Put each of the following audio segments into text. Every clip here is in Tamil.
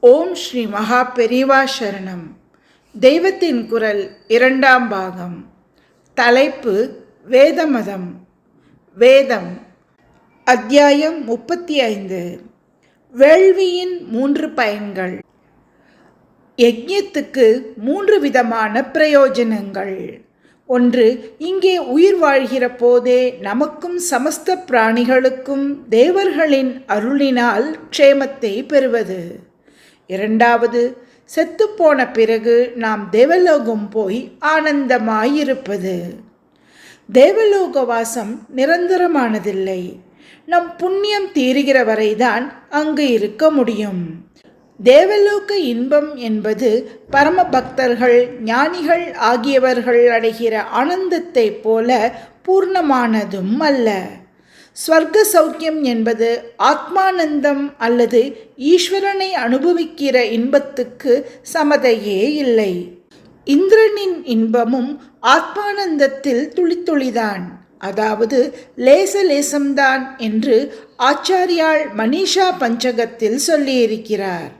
ஓம் ஸ்ரீ மகா பெரிவா சரணம். தெய்வத்தின் குரல் இரண்டாம் பாகம். தலைப்பு வேதமதம். வேதம் அத்தியாயம் முப்பத்தி ஐந்து. வேள்வியின் மூன்று பயன்கள். யஜ்யத்துக்கு மூன்று விதமான பிரயோஜனங்கள். ஒன்று இங்கே உயிர் வாழ்கிற போதே நமக்கும் சமஸ்த பிராணிகளுக்கும் தேவர்களின் அருளினால் க்ஷேமத்தை பெறுவது. இரண்டாவது செத்துப்போன பிறகு நாம் தேவலோகம் போய் ஆனந்தமாயிருப்பது. தேவலோக வாசம் நிரந்தரமானதில்லை. நம் புண்ணியம் தீருகிற வரைதான் அங்கு இருக்க முடியும். தேவலோக இன்பம் என்பது பரம பக்தர்கள் ஞானிகள் ஆகியவர்கள் அடைகிற ஆனந்தத்தைப் போல பூர்ணமானதும் அல்ல. ஸ்வர்க்க சௌக்கியம் என்பது ஆத்மானந்தம் அல்லது ஈஸ்வரனை அனுபவிக்கிற இன்பத்துக்கு சமதையே இல்லை. இந்திரனின் இன்பமும் ஆத்மானந்தத்தில் துளித்துளிதான். அதாவது லேச லேசம்தான் என்று ஆச்சாரியாள் மனிஷா பஞ்சகத்தில் சொல்லியிருக்கிறார்.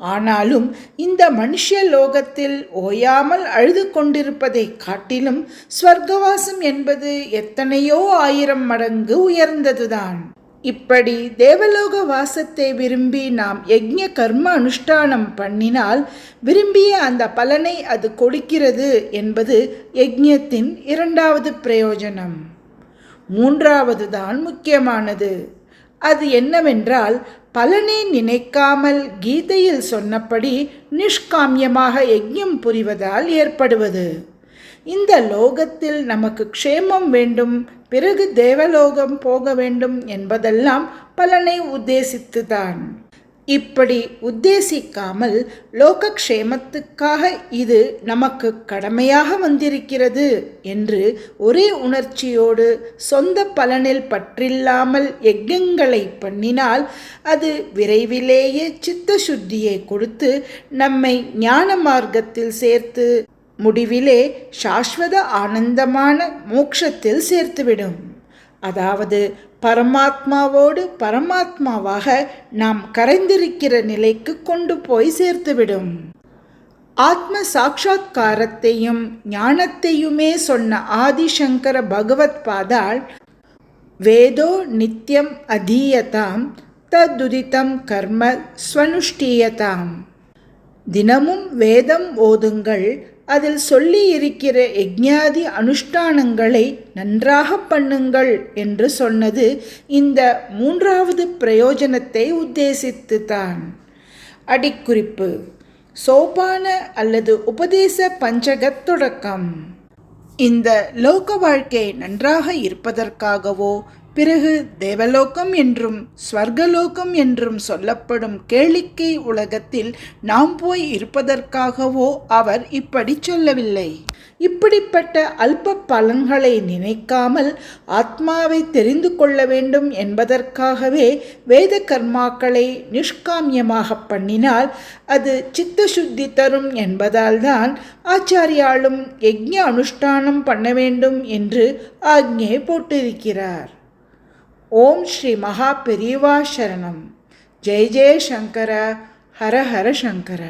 ஆனாலும் இந்த மனுஷ லோகத்தில் ஓயாமல் அழுது கொண்டிருப்பதை காட்டிலும் ஸ்வர்க்கவாசம் என்பது எத்தனையோ ஆயிரம் மடங்கு உயர்ந்ததுதான். இப்படி தேவலோக வாசத்தை விரும்பி நாம் யஜ்ய கர்ம அனுஷ்டானம் பண்ணினால் விரும்பிய அந்த பலனை அது கொடுக்கிறது என்பது யஜ்யத்தின் இரண்டாவது பிரயோஜனம். மூன்றாவது தான் முக்கியமானது. அது என்னவென்றால் பலனை நினைக்காமல் கீதையில் சொன்னபடி நிஷ்காமியமாக யஜ்யம் புரிவதால் ஏற்படுவது. இந்த லோகத்தில் நமக்கு க்ஷேமம் வேண்டும் பிறகு தேவலோகம் போக வேண்டும் என்பதெல்லாம் பலனை உத்தேசித்துதான் இப்படி உத்தேசிக்காமல் லோகக்ஷேமத்துக்காக இது நமக்கு கடமையாக வந்திருக்கிறது என்று ஒரே உணர்ச்சியோடு சொந்த பலனில் பற்றில்லாமல் யஜ்யங்களை பண்ணினால் அது விரைவிலேயே சித்த சுத்தியை கொடுத்து நம்மை ஞான மார்க்கத்தில் சேர்த்து முடிவிலே சாஸ்வத ஆனந்தமான மோட்சத்தில் சேர்த்துவிடும். அதாவது பரமாத்மாவோடு பரமாத்மாவாக நாம் கரைந்திருக்கிற நிலைக்கு கொண்டு போய் சேர்த்துவிடும். ஆத்ம சாட்சா்காரத்தையும் ஞானத்தையுமே சொன்ன ஆதிசங்கர பகவத் பாதால் வேதோ நித்தியம் அதீயதாம் ததுதித்தம் கர்ம ஸ்வனுஷ்டீயதாம். தினமும் வேதம் ஓதுங்கள் அதில் சொல்லி இருக்கிற யஜ்ஞாதி அனுஷ்டானங்களை நன்றாக பண்ணுங்கள் என்று சொன்னது இந்த மூன்றாவது பிரயோஜனத்தை உத்தேசித்து தான் அடிக்குறிப்பு. சோபான அல்லது உபதேச பஞ்சகத் தொடக்கம். இந்த லோக வாழ்க்கை நன்றாக இருப்பதற்காகவோ பிறகு தேவலோகம் என்றும் ஸ்வர்கலோகம் என்றும் சொல்லப்படும் கேளிக்கை உலகத்தில் நாம் போய் இருப்பதற்காகவோ அவர் இப்படி சொல்லவில்லை. இப்படிப்பட்ட அல்ப பலன்களை நினைக்காமல் ஆத்மாவை தெரிந்து கொள்ள வேண்டும் என்பதற்காகவே வேத கர்மாக்களை நிஷ்காமியமாக பண்ணினால் அது சித்த சுத்தி தரும் என்பதால் தான் ஆச்சாரியாலும் யஜ்ய அனுஷ்டானம் பண்ண வேண்டும் என்று ஆக்ஞை போட்டிருக்கிறார். ஓம் ஸ்ரீ மகா பெரியவா சரணம். ஜெய் ஜெய சங்கர ஹர ஹர சங்கர.